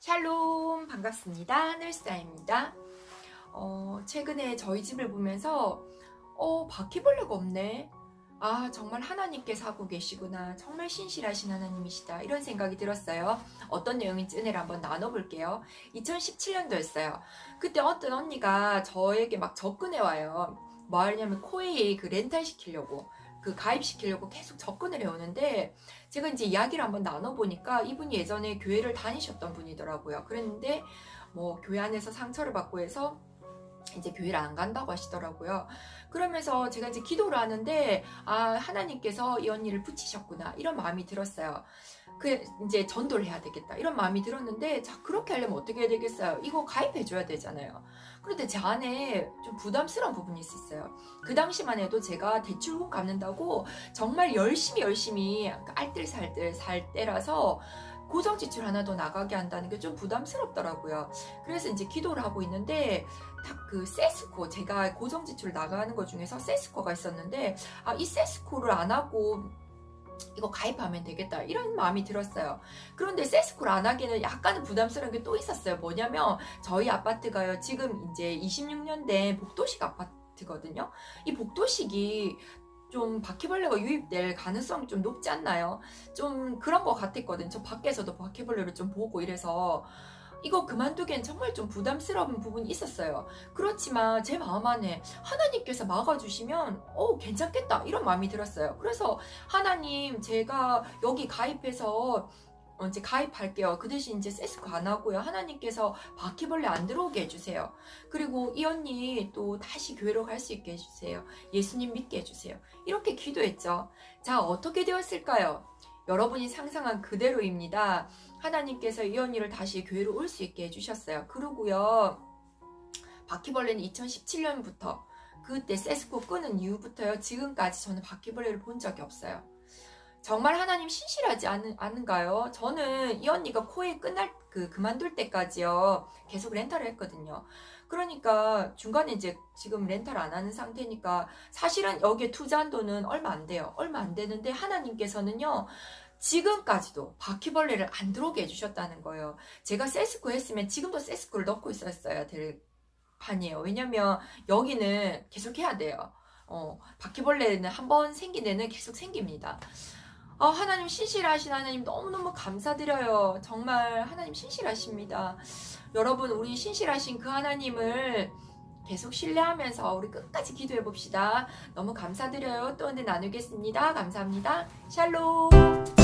샬롬 반갑습니다. 하늘사입니다. 어, 최근에 저희 집을 보면서 어, 바퀴벌레가 없네. 아, 정말 하나님께서 하고 계시구나. 정말 신실하신 하나님이시다. 이런 생각이 들었어요. 어떤 내용인지 은혜를 한번 나눠볼게요. 2017년도였어요. 그때 어떤 언니가 저에게 막 접근해 와요. 뭐 하냐면 코에 그 렌탈 시키려고. 그 가입시키려고 계속 접근을 해오는데 제가 이제 이야기를 한번 나눠보니까 이분이 예전에 교회를 다니셨던 분이더라고요. 그랬는데 뭐 교회 안에서 상처를 받고 해서 이제 교회를 안 간다고 하시더라고요. 그러면서 제가 이제 기도를 하는데 아 하나님께서 이 언니를 붙이셨구나 이런 마음이 들었어요. 그 이제 전도를 해야 되겠다 이런 마음이 들었는데 자 그렇게 하려면 어떻게 해야 되겠어요? 이거 가입해 줘야 되잖아요. 그런데 제 안에 좀 부담스러운 부분이 있었어요. 그 당시만 해도 제가 대출금 갚는다고 정말 열심히 열심히 알뜰살뜰 살 때라서 고정 지출 하나 더 나가게 한다는 게 좀 부담스럽더라고요. 그래서 이제 기도를 하고 있는데 딱 그 세스코 제가 고정 지출 나가는 것 중에서 세스코가 있었는데 아 이 세스코를 안 하고 이거 가입하면 되겠다 이런 마음이 들었어요. 그런데 세스코를 안 하기는 약간은 부담스러운 게 또 있었어요. 뭐냐면 저희 아파트가요 지금 이제 26년 된 복도식 아파트 거든요. 이 복도식이 좀 바퀴벌레가 유입될 가능성이 좀 높지 않나요? 좀 그런 것 같았거든. 저 밖에서도 바퀴벌레를 좀 보고 이래서 이거 그만두기엔 정말 좀 부담스러운 부분이 있었어요. 그렇지만 제 마음 안에 하나님께서 막아주시면 어 괜찮겠다 이런 마음이 들었어요. 그래서 하나님 제가 여기 가입해서 어, 이제 가입할게요. 그 대신 이제 세스코 안 하고요. 하나님께서 바퀴벌레 안 들어오게 해주세요. 그리고 이 언니 또 다시 교회로 갈 수 있게 해주세요. 예수님 믿게 해주세요. 이렇게 기도했죠. 자, 어떻게 되었을까요? 여러분이 상상한 그대로입니다. 하나님께서 이 언니를 다시 교회로 올 수 있게 해주셨어요. 그러고요. 바퀴벌레는 2017년부터 그때 세스코 끄는 이후부터요. 지금까지 저는 바퀴벌레를 본 적이 없어요. 정말 하나님 신실하지 않은, 않은가요? 저는 이 언니가 코에 끝날 그 그만둘 때까지요 계속 렌탈을 했거든요. 그러니까 중간에 이제 지금 렌탈 안 하는 상태니까 사실은 여기에 투자한 돈은 얼마 안 돼요. 얼마 안 되는데 하나님께서는요 지금까지도 바퀴벌레를 안 들어오게 해주셨다는 거예요. 제가 세스코 했으면 지금도 세스코를 넣고 있었어야 될 판이에요. 왜냐면 여기는 계속 해야 돼요. 어, 바퀴벌레는 한 번 생긴 데는 계속 생깁니다. 아, 하나님 신실하신 하나님 너무너무 감사드려요. 정말 하나님 신실하십니다. 여러분, 우리 신실하신 그 하나님을 계속 신뢰하면서 우리 끝까지 기도해 봅시다. 너무 감사드려요. 또 언제 나누겠습니다. 감사합니다. 샬롬.